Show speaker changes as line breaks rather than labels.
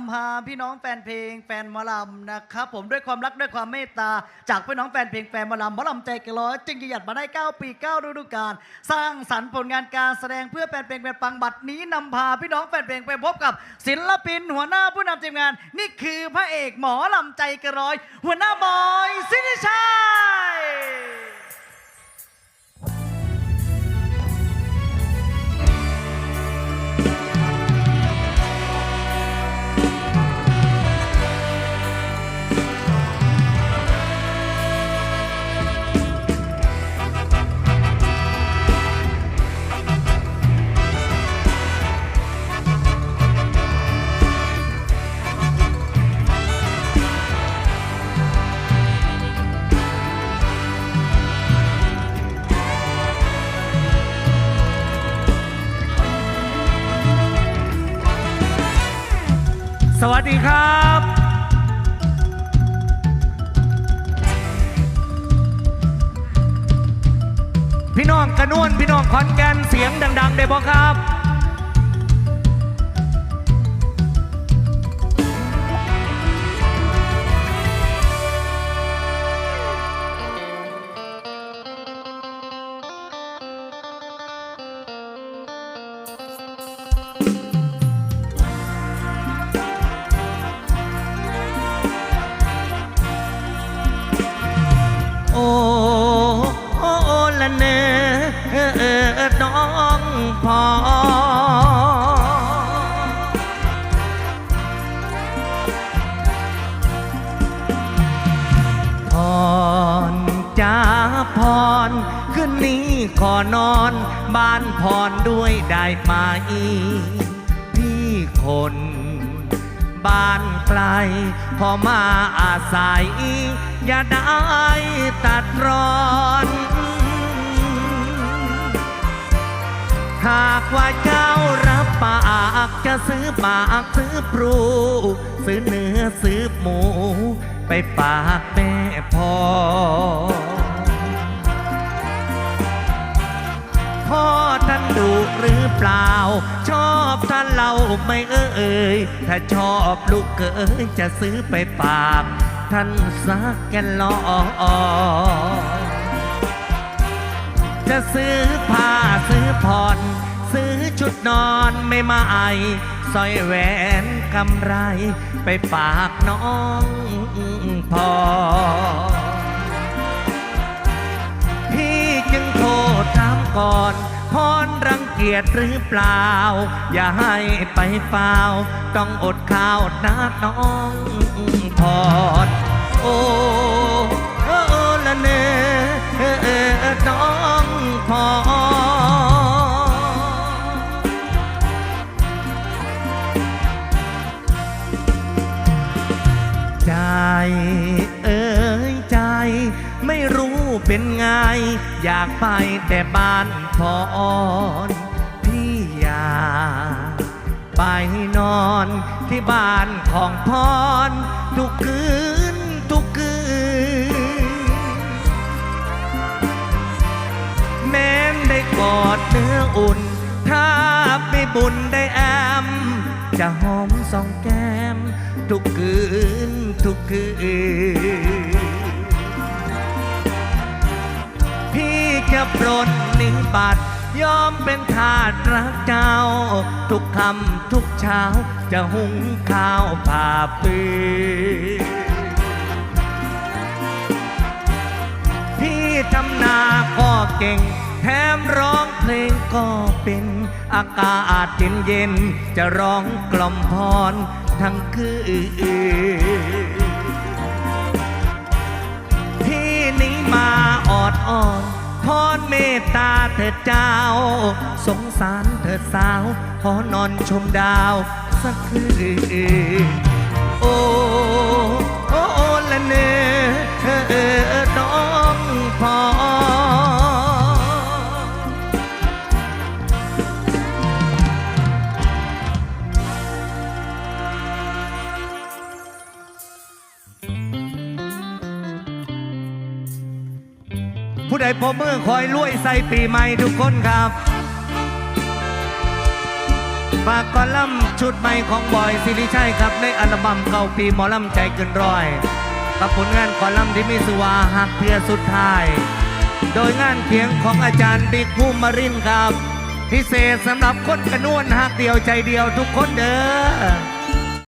ำพาพี่น้องแฟนเพลงแฟนมอลำนะครับผมด้วยความรักด้วยความเมตตา จากพี่น้องแฟนเพลงแฟนมอลำมอลำใจกร้อยจึงยหยัดมาได้ 9 ปี 9 ฤดูกาลสร้างสรรค์ผลงานการแสดงเพื่อแฟนเพลงแฟนปังบัตรนี้นำพาพี่น้องแฟนเพลงไปพบกับ ศิลปินหัวหน้าผู้นำทีมงาน นี่คือพระเอกหมอลำใจกร้อย หัวหน้าบอยสิริชัย
สวัสดีครับพี่น้องกระนวนพี่น้องขอนแก่นเสียงดัง ๆ ได้บ่ครับ จาพรคืนนี้ขอนอนบ้านพรด้วยได้ไหมพี่คน บ้านไกลพอมาอาศัย อย่าได้ตัดรอนหากว่าเจ้ารับปากจะซื้อปากซื้อปรูซื้อเนื้อซื้อหมู ไปฝากแม่พ่อ พ่อท่านดุหรือเปล่า ชอบท่านเราไม่เอ่ยถ้าชอบลูกเกยจะซื้อไปฝาก ท่านสักแกนลอจะซื้อผ้าซื้อผ่อน ซื้อชุดนอนไม่มาไอสร้อยแหวนกำไรไปฝากน้องพอ ก่อนพรรังเกียจหรือเปล่า อย่าให้ไปเฝ้าต้องอดข้าวนะน้องพรโอ้โอ้ละเนอน้องพรใจเอ้ยใจ เป็นไงอยากไปแต่บ้านพรพี่อยากไปนอนที่บ้านของพรทุกคืนทุกคืน แม้นได้กอดเนื้ออุ่น ถ้าไม่บุญได้แอม จะหอมสองแก้ม ทุกคืนทุกคืน พี่ปรนนิบัติยอมเป็นทาสรักเจ้า ทุกคำทุกเช้า จะหุงข้าวผ่าปืนพี่ทำนาก็เก่ง แถมร้องเพลงก็เป็น อากาศเย็นเย็นๆจะร้องกล่อมพรทั้งคืนพี่นี้มาออดอ่อน พรเมตตาเถิดเจ้า สงสารเถิดสาว ขอนอนชมดาว สักคืนโอ้ ผู้ใดพบมือคอยรวยใส่ปีใหม่ทุกคนครับฝากกอลัมชุดใหม่ของบอยสิริชัยครับ ในอัลบั้มเก่าปีหมอลำใจเกินร้อยกับผลงานกอลัมที่มีสุวาหักเพียสุดท้าย โดยงานเขียงของอาจารย์บิ๊กภูมิมารินครับ พิเศษสำหรับคนกระนวนหักเดียวใจเดียวทุกคนเด้อ